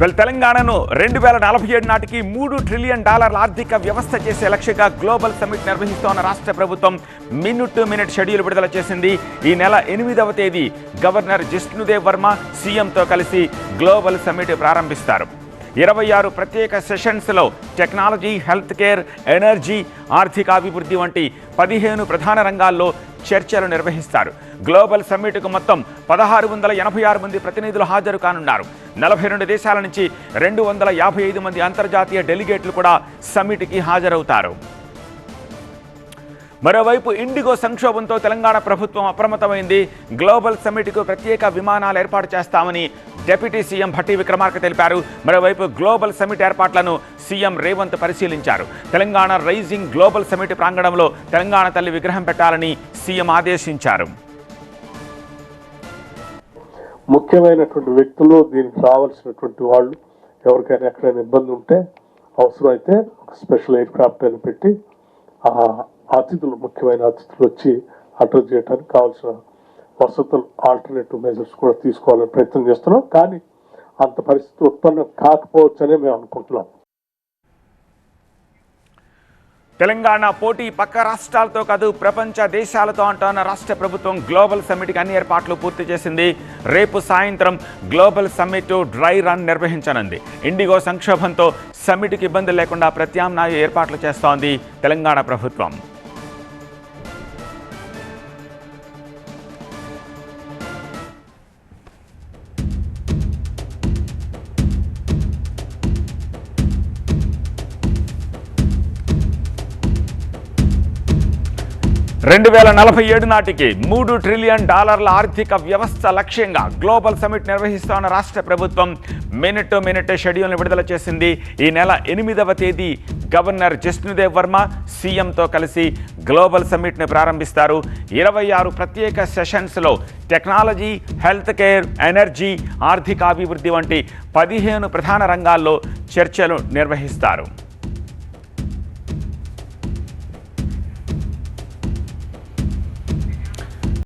Well తెలంగాణను రెండు వేల నలభై ఏడు నాటికి మూడు ట్రిలియన్ డాలర్ల ఆర్థిక వ్యవస్థ చేసే లక్ష్యంగా గ్లోబల్ సమ్మిట్ నిర్వహిస్తోన్న రాష్ట్ర ప్రభుత్వం మినిట్ టు మినిట్ షెడ్యూల్ విడుదల చేసింది. ఈ నెల ఎనిమిదవ తేదీ గవర్నర్ జిష్ణుదేవ్ వర్మ సీఎంతో కలిసి గ్లోబల్ సమ్మిట్ ప్రారంభిస్తారు. ఇరవై ఆరు ప్రత్యేక సెషన్స్లో టెక్నాలజీ హెల్త్ కేర్ ఎనర్జీ ఆర్థికాభివృద్ధి వంటి పదిహేను ప్రధాన రంగాల్లో చర్చలు నిర్వహిస్తారు. గ్లోబల్ సమ్మిట్కు మొత్తం పదహారు వందల ఎనభై ఆరు మంది ప్రతినిధులు హాజరు కానున్నారు. నలభై రెండు దేశాల నుంచి రెండు వందల యాభై ఐదు మంది అంతర్జాతీయ డెలిగేట్లు కూడా సమ్మిట్కి హాజరవుతారు. మరోవైపు ఇండిగో సంక్షోభంతో తెలంగాణ ప్రభుత్వం అప్రమత్తమైంది. గ్లోబల్ సమ్మిట్కు ప్రత్యేక విమానాలు ఏర్పాటు చేస్తామని డిప్యూటీ సీఎం భట్టి విక్రమార్క తెలిపారు. మరోవైపు గ్లోబల్ సమ్మిట్ ఏర్పాట్లను సీఎం రేవంత్ పరిశీలించారు. తెలంగాణ రైజింగ్ గ్లోబల్ సమ్మిట్ ప్రాంగణంలో తెలంగాణ తల్లి విగ్రహం పెట్టాలని సీఎం ఆదేశించారు. ముఖ్యమైనటువంటి వ్యక్తులు దీనికి రావాల్సినటువంటి వాళ్ళు ఎవరికైనా ఎక్కడైనా ఇబ్బంది ఉంటే అవసరమైతే ఒక స్పెషల్ ఎయిర్ క్రాఫ్ట్ అని పెట్టి అతిథులు ముఖ్యమైన అతిథులు వచ్చి అటెండ్ చేయడానికి కావాల్సిన వసతులు ఆల్టర్నేటివ్ మెజర్స్ కూడా తీసుకోవాలని ప్రయత్నం చేస్తున్నాం. కానీ అంత పరిస్థితి ఉత్పన్నం కాకపోవచ్చనే మేము అనుకుంటున్నాం. తెలంగాణ పోటీ పక్క రాష్ట్రాలతో కాదు ప్రపంచ దేశాలతో అంటున్న రాష్ట్ర ప్రభుత్వం గ్లోబల్ సమ్మిట్కి అన్ని ఏర్పాట్లు పూర్తి చేసింది. రేపు సాయంత్రం గ్లోబల్ సమ్మిట్ డ్రై రన్ నిర్వహించనుంది. ఇండిగో సంక్షోభంతో సమ్మిట్కి ఇబ్బంది లేకుండా ప్రత్యామ్నాయ ఏర్పాట్లు చేస్తోంది తెలంగాణ ప్రభుత్వం. రెండు వేల నలభై ఏడు నాటికి మూడు ట్రిలియన్ డాలర్ల ఆర్థిక వ్యవస్థ లక్ష్యంగా గ్లోబల్ సమిట్ నిర్వహిస్తోన్న రాష్ట్ర ప్రభుత్వం మినిట్ టు మినిట్ షెడ్యూల్ను విడుదల చేసింది. ఈ నెల ఎనిమిదవ తేదీ గవర్నర్ జిష్ణుదేవ్ వర్మ సీఎంతో కలిసి గ్లోబల్ సమిట్ను ప్రారంభిస్తారు. ఇరవై ఆరు ప్రత్యేక సెషన్స్లో టెక్నాలజీ హెల్త్ కేర్ ఎనర్జీ ఆర్థికాభివృద్ధి వంటి పదిహేను ప్రధాన రంగాల్లో చర్చలు నిర్వహిస్తారు.